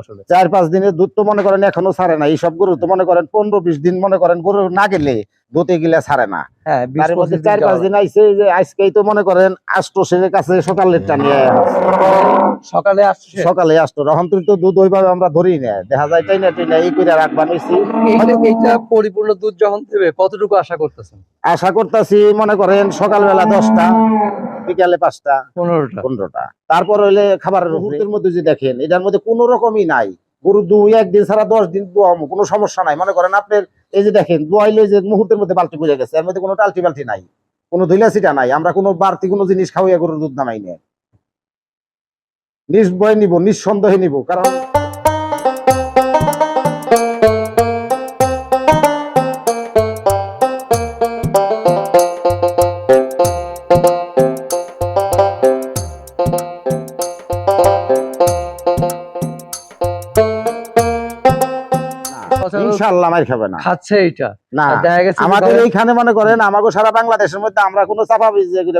আসলে। চার পাঁচ দিনের দুধ তো মনে করেন এখনও ছাড়ে না। এইসব গরু তো মনে করেন পনেরো বিশ দিন মনে করেন গরু না গেলে দুধে গিলে ছাড়ে না। হ্যাঁ চার পাঁচ দিন আইসে যে আজকেই তো মনে করেন আষ্টশের কাছে সকালের টানিয়ে লাগে। সকালে সকালে আসতো তখন তুই তো দুধ ওইভাবে আমরা ধরি না। দেখা যায় টাইনা টাইনা এই করে রাখবা নিছি। এইটা এইটা পরিপূর্ণ দুধ যখন দেবে কতটুকু আশা করতেছেন? আশা করতেছি মনে করেন সকালবেলা দশটা। বিকালে পাঁচটা পনেরোটা। পনেরোটা। তারপর হইলে খাবারের মুহূর্তের মধ্যে যে দেখেন এটার মধ্যে কোনো রকমই নাই। গরু দুই একদিন ছাড়া দশ দিন দোয়ামো কোনো সমস্যা নাই। মনে করেন আপনার এই যে দেখেন দোয়াইলে যে মুহূর্তের মধ্যে বালতি বুঝে গেছে এর মধ্যে কোনো টালটি বালতি নাই। কোনো ধুলা সিটা নাই। আমরা কোনো বাড়তি কোনো জিনিস খাওয়াইয়া গরুর দুধ নামাই না নির্ভয় নিব নিঃসন্দেহে নিব কারণ ইনশাল্লাহ মার খাবে না। খাচ্ছে আমাদের এইখানে মনে করেন আমাকে সারা বাংলাদেশের মধ্যে আমরা কোনো চাপা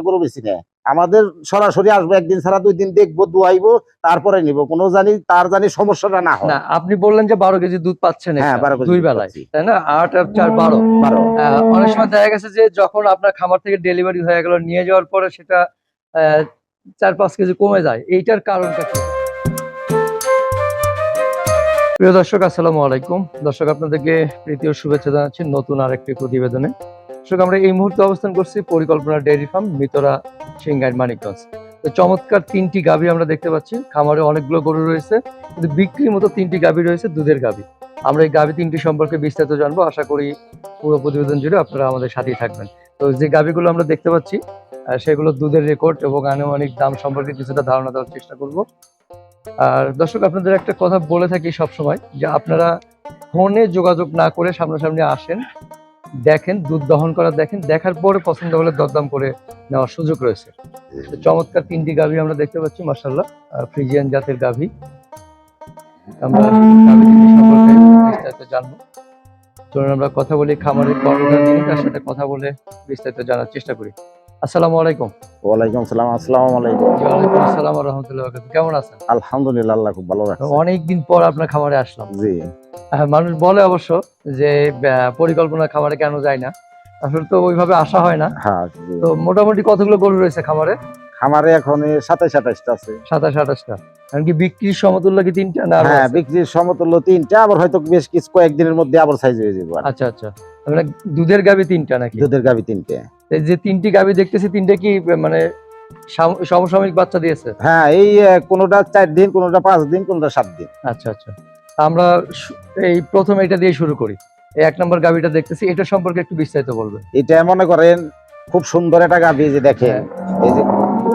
গরু বেশি না। আমাদের সরাসরি আসব একদিন ছাড়া দুই দিন দেখব দুয়াইবো তারপরে নিব। কোনো জানি তার জানি সমস্যাটা না হয়। আপনি বললেন যে বারো কেজি দুধ পাচ্ছেন হ্যাঁ, একটা, 12 কেজি দুই বেলায় তাই না? আট আর চার বারো। বারো। অনেক সময় দেখা গেছে যে যখন আপনার খামার থেকে ডেলিভারি হয়ে গেল নিয়ে যাওয়ার পরে সেটা আহ, চার পাঁচ কেজি কমে যায়। এইটার কারণটা কি? প্রিয় দর্শক, আসসালামু আলাইকুম। দর্শক, আপনাদেরকে প্রীতি শুভেচ্ছা জানাচ্ছি নতুন আরেকটি প্রতিবেদনে। দর্শক, আমরা এই মুহূর্তে অবস্থান করছি পরিকল্পনা ডেয়ারি ফার্ম মিতরা সিংগাইর মানিকগঞ্জ। তো চমৎকার তিনটি গাভী আমরা দেখতে পাচ্ছি। খামারে অনেকগুলো গরু রয়েছে, কিন্তু বিক্রির মতো তিনটি গাভী রয়েছে দুধের গাভী। আমরা এই গাভী তিনটি সম্পর্কে বিস্তারিত জানব। আশা করি পুরো প্রতিবেদন জুড়ে আপনারা আমাদের সাথেই থাকবেন। তো যে গাভীগুলো আমরা দেখতে পাচ্ছি সেগুলো দুধের রেকর্ড এবং আনুমানিক দাম সম্পর্কে কিছুটা ধারণা দেওয়ার চেষ্টা করব। আর দর্শক, আপনাদের একটা কথা বলে থাকি সব সময় যে আপনারা ফোনে যোগাযোগ না করে সামনাসামনি আসেন, দেখেন, দুধ দহন করা দেখেন, দেখার পরে পছন্দ হলে দরদাম করে নেওয়ার সুযোগ রয়েছে। চমৎকার তিনটি গাভী আমরা দেখতে পাচ্ছি মার্শাল্লাহ ফ্রিজিয়ান জাতের গাভী। আমরা বিস্তারিত জানব। চলুন আমরা কথা বলি খামারের কর্মধার যিনি তার সাথে কথা বলে বিস্তারিত জানার চেষ্টা করি। আসসালামু আলাইকুম। ওয়ালাইকুম সালাম আসসালামু আলাইকুম। ওয়ালাইকুম আসসালাম রহমতুল্লাহ কেমন আছেন? আলহামদুলিল্লাহ আল্লাহ খুব ভালো রাখছে অনেকদিন পর আপনার খামারে আসলাম। জি। মানুষ বলে অবশ্য যে পরিকল্পনা খামারে কেন যায় না। আসলে তো ওইভাবে আসা হয় না। হ্যাঁ তো মোটামুটি কতগুলো গরু রয়েছে খামারে? খামারে এখন সাতাইশ আঠাইশটা আছে। সাতাশ আঠাশটা। কারণ কি বিক্রির সমতুল্য কি তিনটা না হ্যাঁ বিক্রির সমতুল্য তিনটা আবার হয়তো বেশ কিছু কয়েকদিনের মধ্যে আবার সাইজ হয়ে যাবে আচ্ছা আচ্ছা। মানে দুধের গাবি তিনটা নাকি? দুধের গাবি তিনটে। যে তিনটি গাবি দেখতেছি তিনটা কি মানে সাম- সমসাময়িক বাচ্চা দিয়েছে? হ্যাঁ এই কোনোটা চার দিন কোনোটা পাঁচ দিন কোনোটা সাত দিন। আচ্ছা আচ্ছা। আমরা এই প্রথম এটা দিয়ে শুরু করি। এই এক নম্বর গাবিটা দেখতেছি এটা সম্পর্কে একটু বিস্তারিত বলবে। এটা মনে করেন খুব সুন্দর একটা গাভি যে দেখেন। হ্যাঁ। এই যে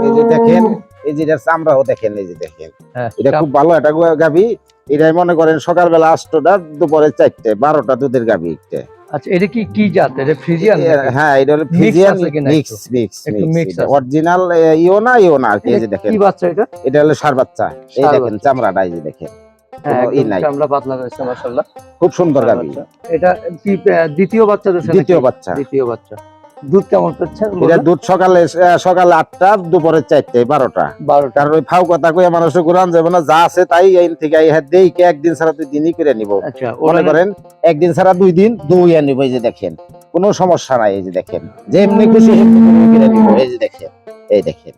এই যে দেখেন এই যে এটার চামড়াও দেখেন এই যে দেখেন। হ্যাঁ এটা খুব ভালো একটা গাভি। এটাই মনে করেন সকালবেলা আটটা দুপুরে চারটে বারোটা দুধের গাভি একটা। আচ্ছা এটা কি কি জাত? এটা ফ্রিজিয়ান হ্যাঁ এটা হলো ফিজিয়ান মিক্স একটু? মিক্স আছে। অরিজিনাল ইও না ইও না আর কি এই যে দেখেন। কি বাচ্চা এটা? এটা হলো সার বাচ্চা। এই দেখেন চামড়াটা এই যে দেখেন। হ্যাঁ খুব সুন্দর গাভি। এটা কি দ্বিতীয় বাচ্চা দ্বিতীয় বাচ্চা। দ্বিতীয় বাচ্চা। দুধ কেমন পাচ্ছেন এটা সকালে আটটা দুপুরে চারটে বারোটা। বারোটা। কারণ ওই ফাউ কথা কইয়া মানুষের কোরআন যাবে না যা আছে তাই এই থেকে এই দেই কে একদিন ছাড়া দুই দিনই করে নিব। আচ্ছা মনে করেন একদিন ছাড়া দুই দিন দুই নিব এই যে দেখেন। কোনো সমস্যা নাই এই যে দেখেন। যেমনি খুশি নিব এই যে দেখেন এই দেখেন।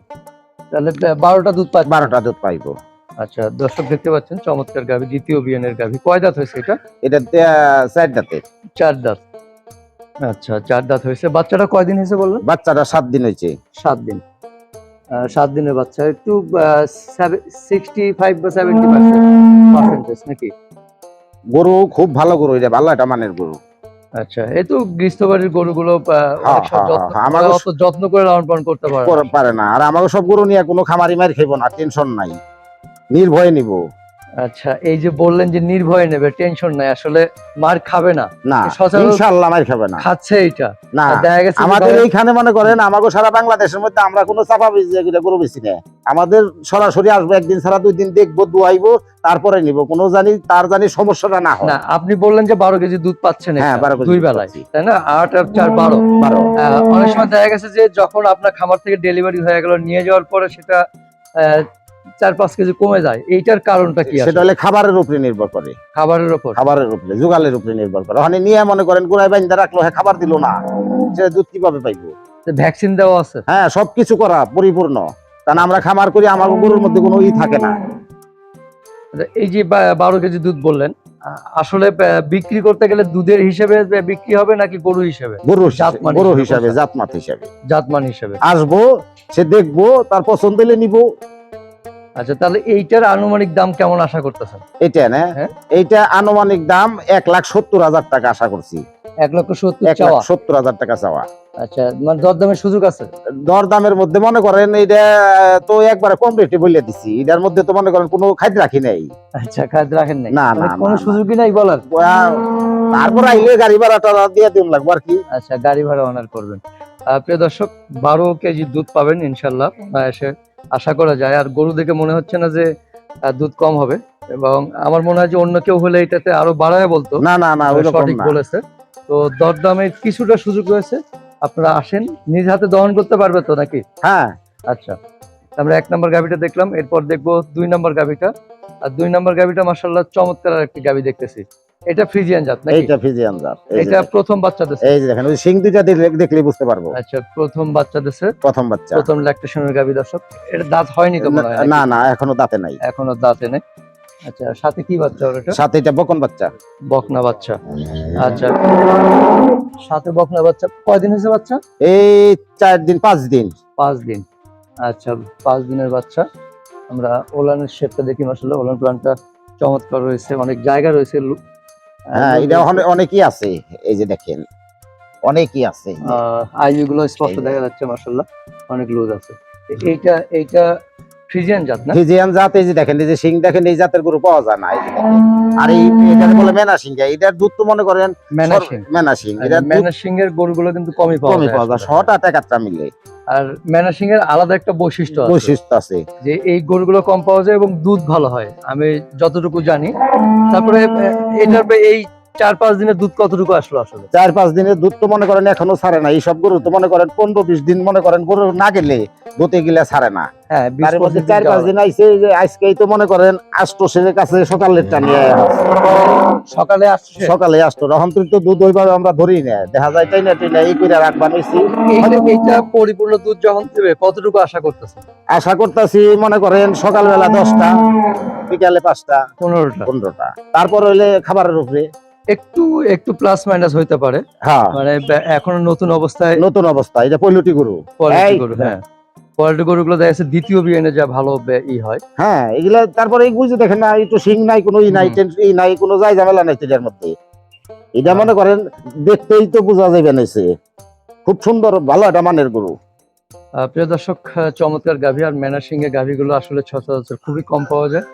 তাহলে বারোটা দুধ পাচ্ছে বারোটা দুধ পাইবো। আচ্ছা দর্শক দেখতে পাচ্ছেন চমৎকার গাভি দ্বিতীয় বিয়ানের গাভি। কয় দাঁত হয়েছে এটা? এটা চার দাঁতে চার দাঁত। আচ্ছা চার দাঁত হয়েছে। বাচ্চাটা কয়দিন হয়েছে বললেন বাচ্চাটা সাত দিন হয়েছে। সাত দিন। সাত দিনের বাচ্চা। একটু সিক্সটি ফাইভ বা সেভেন্টি পার্সেন্টেজ নাকি? গরু খুব ভালো গরু এটা ভালো একটা মানের গরু। আচ্ছা এই তো গৃহস্থবাড়ির গরুগুলো হ্যাঁ, হ্যাঁ, যত্ন- হ্যাঁ, অত যত্ন করে লালন পালন করতে পারে। পারে না। আর আমাকে সব গরু নিয়ে কোনো খামারি মার খাইব না টেনশন নাই। নির্ভয়ে নিব। আচ্ছা এই যে বললেন যে নির্ভয় নেবে টেনশন নাই আসলে মার খাবে না। না ইনশাল্লাহ মার খাবে না। খাচ্ছে এইটা। না দেখা গেছে আমাদের এইখানে মনে করেন আমাকে সারা বাংলাদেশের মধ্যে আমরা কোনো চাপা বীজ দিয়ে গরু বেশি না। আমাদের সরাসরি আসব একদিন ছাড়া দুই দিন দেখব দুয়াইবো তারপরে নিব। কোনো জানি তার জানি সমস্যাটা না হয়। না আপনি বললেন যে বারো কেজি দুধ পাচ্ছেন হ্যাঁ, একটা, 12 কেজি দুই বেলায় তাই না? আট আর চার বারো। বারো। আহ, অনেক সময় দেখা গেছে যে যখন আপনার খামার থেকে ডেলিভারি হয়ে গেল নিয়ে যাওয়ার পরে সেটা আহ, চার পাঁচ কেজি কমে যায়। এইটার কারণটা কি সেটা হলে খাবারের উপরে নির্ভর করে। খাবারের ওপর খাবারের উপরে জোগালের উপরে নির্ভর করে। ওখানে নিয়ে মনে করেন গোড়ায় বাইন্দা রাখল হ্যাঁ খাবার দিল না। সে দুধ কীভাবে পাইবো? ভ্যাকসিন দেওয়া আছে। হ্যাঁ সবকিছু করা পরিপূর্ণ। কারণ আমরা খামার করি আমার গরুর মধ্যে কোনো ই থাকে না। আচ্ছা, এই যে বারো কেজি দুধ বললেন আসলে বিক্রি করতে গেলে দুধের হিসেবে বিক্রি হবে নাকি গরু হিসেবে? গরু জাতমান গরু হিসেবে। জাতমাত হিসাবে। জাতমান হিসেবে। আসব সে দেখব তার পছন্দ হলে নিব। আচ্ছা তাহলে এইটার আনুমানিক দাম কেমন আশা করতেছেন? এটা না? হ্যাঁ। এইটা আনুমানিক দাম এক লাখ সত্তর হাজার টাকা আশা করছি। এক লক্ষ সত্তর হাজার টাকা চাওয়া। আচ্ছা মানে দরদামের সুযোগ আছে? মধ্যে মনে করেন এটা তো একবারে কম রেটে বলে দিছি। এটার মধ্যে তো মনে করেন কোনো খাদ্য রাখি নাই। আচ্ছা খাদ্য রাখেন নাই? না, মানে না, কোনো। সুযোগই নাই বলার? তারপর আইলে গাড়ি ভাড়াটা দিয়ে দিন লাগবো আর কি। আচ্ছা গাড়ি ভাড়া অনার করবেন। প্রিয় দর্শক বারো কেজি দুধ পাবেন ইনশাল্লাহ। এসে আশা করা যায়। আর গরু দেখে মনে হচ্ছে না যে দুধ কম হবে। এবং আমার মনে হয় যে অন্য কেউ হলে এটাতে আরও বাড়ায় বলতো। না না না সঠিক বলেছে। তো দরদামে কিছুটা সুযোগ রয়েছে। আপনারা আসেন। নিজ হাতে দহন করতে পারবে তো নাকি? হ্যাঁ। আচ্ছা। আমরা এক নম্বর গাভিটা দেখলাম। এরপর দেখব দুই নম্বর গাভিটা। আর দুই নম্বর গাভিটা মার্শাল্লাহ চমৎকার আর একটি গাভি দেখতেছি। এটা ফ্রিজিয়ান জাত নাকি? এইটা ফিজিয়ান জাত এটা প্রথম বাচ্চা দিছে এই যে দেখেন ওই সিং দুইটা দেখলে- বুঝতে পারব। আচ্ছা প্রথম বাচ্চা দিছে প্রথম বাচ্চা। প্রথম ল্যাকটেশনের গাভি দর্শক। এটা দাঁত হয়নি তো মনে হয় না না এখনও দাঁতে নাই। এখনও দাঁতে নেই। আচ্ছা সাথে কি বাচ্চা ওর এটা? সাথে এটা বকন বাচ্চা। বকনা বাচ্চা। আচ্ছা। সাথে বকনা বাচ্চা। কয়দিন হয়েছে বাচ্চা? এই চার দিন পাঁচ দিন। পাঁচ দিন। আচ্ছা পাঁচ দিনের বাচ্চা। আমরা ওলানের শেপটা দেখি মাসাল্লাহ ওলান প্লানটা চমৎকার রয়েছে। অনেক জায়গা রয়েছে হ্যাঁ এটা। অনেকই আছে এই যে দেখেন। অনেকই আছে। আহ, স্পষ্ট দেখা যাচ্ছে অনেক লুজ আছে। এইটা এইটা ফ্রিজিয়ান জাত না? ফিজিয়ান জাত এই যে দেখেন এই যে সিং দেখেন এই জাতের গরু পাওয়া যায় না এই যে দেখেন। আর এই বলে মেনা সিং এটার দুধ তো মনে করেন ম্যানাসিং মেনা সিং এর গরুগুলো কিন্তু কমই পাওয়া কমই যায় পাওয়া মিলে। আর ম্যানাসিং এর আলাদা একটা বৈশিষ্ট্য বৈশিষ্ট্য আছে। যে এই গরুগুলো কম পাওয়া যায় এবং দুধ ভালো হয়। আমি যতটুকু জানি। তারপরে এটার এই চার পাঁচ দিনের দুধ কতটুকু আসলো আসলে? চার পাঁচ দিনের দুধ তো মনে করেন এখনও ছাড়ে না। এইসব গরু তো মনে করেন পনেরো বিশ দিন মনে করেন গরু না গেলে দুধে গেলে ছাড়ে না। হ্যাঁ বিশ তার মধ্যে পঁচিশ চার পাঁচ দিন আইসে আজকেই তো মনে করেন আষ্টশের কাছে সকালের টানিয়ে সকালে সকালে আসতো তখন তো দুধ ওইভাবে আমরা ধরি না। দেখা যায় তাই না তাই না এই করে রাখবা নিছি। এইটা- এইটা পরিপূর্ণ দুধ যখন দেবে কতটুকু আশা করতেছে আশা করতেছি মনে করেন সকালবেলা দশটা বিকালে পাঁচটা পনেরোটা। পনেরোটা। তারপর হইলে খাবারের উপরে। একটু একটু প্লাস মাইনাস হইতে পারে। হ্যাঁ। মানে এখন নতুন অবস্থায় নতুন অবস্থা এটা পৈলুটি গরু। এই, গরু হ্যাঁ। কোয়ালিটি গরুগুলো দেখা যাচ্ছে দ্বিতীয় বিয়ানে যা ভালো ই হয়। হ্যাঁ এগুলা তারপরে এই বুঝে দেখেন না একটু সিং নাই কোনো ই নাই। ই নাই কোনো যাই ঝামেলা নাই এটার মধ্যে। এটা মনে করেন দেখতেই তো বোঝা যাবে নাইছে খুব সুন্দর ভালো একটা মানের গরু। প্রিয় দর্শক চমৎকার গাভী আর ম্যানার সিংহে গাভীগুলো আসলে সচরাচর খুবই কম পাওয়া যায়।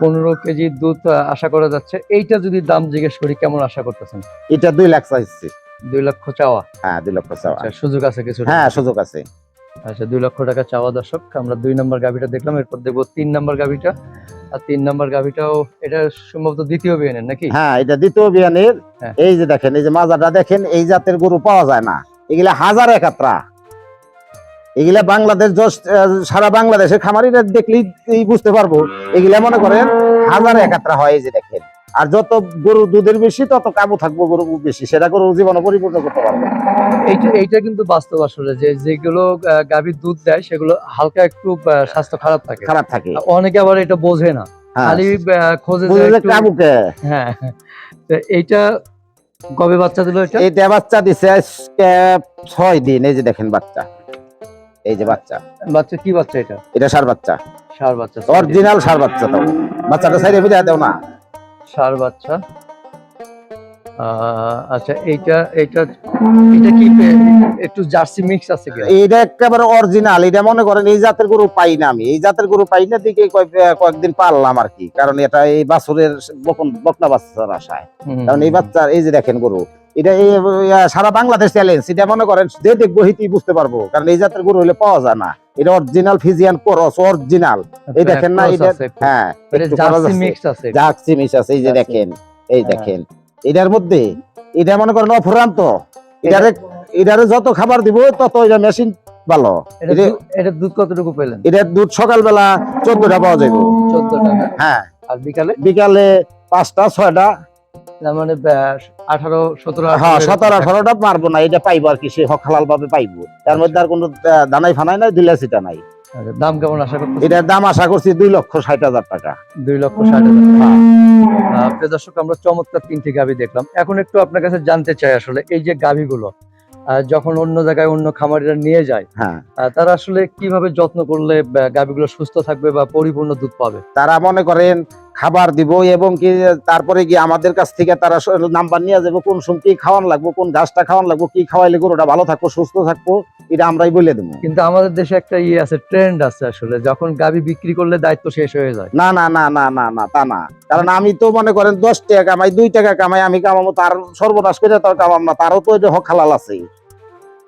পনেরো কেজি দুধ আশা করা যাচ্ছে। এইটা যদি দাম জিজ্ঞেস করি কেমন আশা করতেছেন? এটা দুই লাখ চাইছি। দুই লক্ষ চাওয়া? হ্যাঁ দুই লক্ষ চাওয়া। আচ্ছা সুযোগ আছে কিছু হ্যাঁ সুযোগ আছে। আচ্ছা দুই লক্ষ টাকা চাওয়া দর্শক। আমরা দুই নম্বর গাভিটা দেখলাম এরপর দেখব তিন নম্বর গাভিটা। আর তিন নম্বর গাভিটাও এটা সম্ভবত দ্বিতীয় বিয়ানের নাকি? হ্যাঁ এটা দ্বিতীয় বিয়ানের। হ্যাঁ। এই যে দেখেন এই যে মাজাটা দেখেন এই জাতের গরু পাওয়া যায় না। এগুলা হাজার একাত্রা এগুলা বাংলাদেশ সারা বাংলাদেশের খামারিরা দেখলেই বুঝতে পারব। এগুলা মনে করেন হাজার একাত্রা হয় এই যে দেখেন। আর যত গরু দুধের বেশি তত কাবু থাকব গরু বেশি। সেটা গরু জীবনে পরিপূর্ণ করতে পারব। এইটা এইটা কিন্তু বাস্তব আসলে যে যেগুলো গাভীর দুধ দেয় সেগুলো হালকা একটু স্বাস্থ্য খারাপ থাকে। খারাপ থাকে। অনেকে আবার এটা বোঝে না। হ্যাঁ। খালি খোঁজে কাবুকে। হ্যাঁ। তো এইটা কবে বাচ্চা দিল এটা? এইটা বাচ্চা দিছে ছয় দিন এই যে দেখেন বাচ্চা। এই যে বাচ্চা। বাচ্চা কি বাচ্চা এটা? এটা সার বাচ্চা। সার বাচ্চা অরিজিনাল সার বাচ্চা তো। বাচ্চাটা সাইডে বুঝা দাও না। সার বাচ্চা। আচ্ছা এইটা এইটা এটা কি একটু জার্সি মিক্স আছে কি এইটা একেবারে অরিজিনাল। এটা মনে করেন এই জাতের গরু পাই না আমি। এই জাতের গরু পাই না দিকে কয়েক- কয়েকদিন পারলাম আর কি। কারণ এটা এই বাছুরের বকন বকনা বাচ্চার আশায়। কারণ এই বাচ্চা এই যে দেখেন গরু এটা এই সারা বাংলাদেশ চ্যালেঞ্জ এটা মনে করেন যে দেখব হিতেই বুঝতে পারব। কারণ এই জাতের গরু হলে পাওয়া যায় না। এটা অরিজিনাল ফিজিয়ান করস অরিজিনাল এই দেখেন না, এটা- হ্যাঁ জার্সি মিক্স আছে। এই যে দেখেন এই হ্যাঁ। দেখেন। এটার মধ্যে এটা মনে করেন অফুরান্ত। এটারে এটারে যত খাবার দিব তত এটা মেশিন ভালো। এটা এটা- দুধ কতটুকু পেলেন? এটার দুধ সকালবেলা চোদ্দটা পাওয়া যাবে চোদ্দ টাকা হ্যাঁ। আর বিকালে? বিকালে পাঁচটা ছয়টা। মানে আঠারো সতেরো হ্যাঁ সতেরো আঠারোটা পারব না এটা পাইবো আর কি সে হালাল ভাবে পাইবো। তার মধ্যে আর কোনো দানাই ফানাই নাই নাই। দাম কেমন আশা করতেছেন? এটার দাম আশা করছি দুই লক্ষ ষাট হাজার টাকা। দুই লক্ষ ষাট হাজার প্রিয় দর্শক আমরা চমৎকার তিনটি গাভি দেখলাম। এখন একটু আপনার কাছে জানতে চাই আসলে এই যে গাভিগুলো যখন অন্য জায়গায় অন্য খামারিরা নিয়ে যায় হ্যাঁ। তারা আসলে কীভাবে যত্ন করলে গাভিগুলো সুস্থ থাকবে বা পরিপূর্ণ দুধ পাবে? তারা মনে করেন খাবার দিব এবং কি তারপরে গিয়ে আমাদের কাছ থেকে তারা নাম্বার নিয়ে যাব কোন সময় কি খাওয়ান লাগবো কোন ঘাসটা খাওয়ান লাগবো কি খাওয়াইলে গরুটা ভালো থাকব সুস্থ থাকব এটা আমরাই বলে দেবো। কিন্তু আমাদের দেশে একটা ইয়ে আছে ট্রেন্ড আছে আসলে যখন গাভি বিক্রি করলে দায়িত্ব শেষ হয়ে যায়। না না না না না না তা না। কারণ আমি তো মনে করেন দশ টাকা কামাই দুই টাকা কামাই আমি কামাবো তার সর্বনাশ করে তার কামাম না তারও তো এটা হক হালাল আছে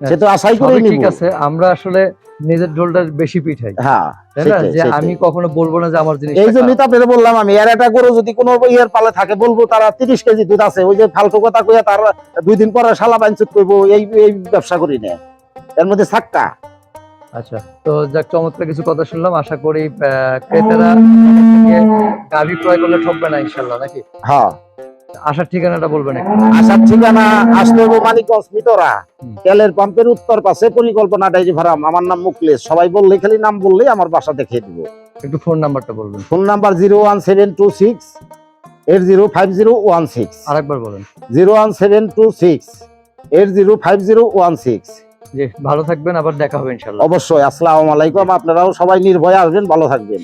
সে তো আশাই করে ঠিক আছে আমরা আসলে নিজের ঢোলটা বেশি পিঠাই হ্যাঁ তাই না? যে আমি কখনো বলব না যে আমার জিনিস এই জন্যই তো আপনাদের বললাম আমি এর একটা গরু যদি কোনো ইয়ের পালে থাকে বলব তারা তিরিশ কেজি দুধ আছে ওই যে ফালতু কথা কইয়া তার দুই দিন পরে শালা বাঞ্চুত করব এই এই ব্যবসা করি না। এর মধ্যে সাক্কা আচ্ছা তো যাক চমৎকার কিছু কথা শুনলাম আশা করি ক্রেতারা গাভি ক্রয় করলে ঠকবে না ইনশাল্লাহ নাকি? হ্যাঁ। আসার ঠিকানাটা বলবেন আসার ঠিকানা আসলে মানিকগঞ্জ মিতরা। হুম। তেলের পাম্পের উত্তর পাশে পরিকল্পনা ডাইজি ফার্ম আমার নাম মুকলেশ। সবাই বললে খালি নাম বললেই আমার বাসা দেখিয়ে দিব। একটু ফোন নাম্বারটা বলবেন। Phone number zero one seven two six eight zero five zero one six. আরেকবার বলেন। Zero one seven two six eight zero five zero one six. ভালো থাকবেন আবার দেখা হবে ইনশাল্লাহ অবশ্যই আসসালামু আলাইকুম। আপনারাও সবাই নির্ভয়ে আসবেন ভালো থাকবেন।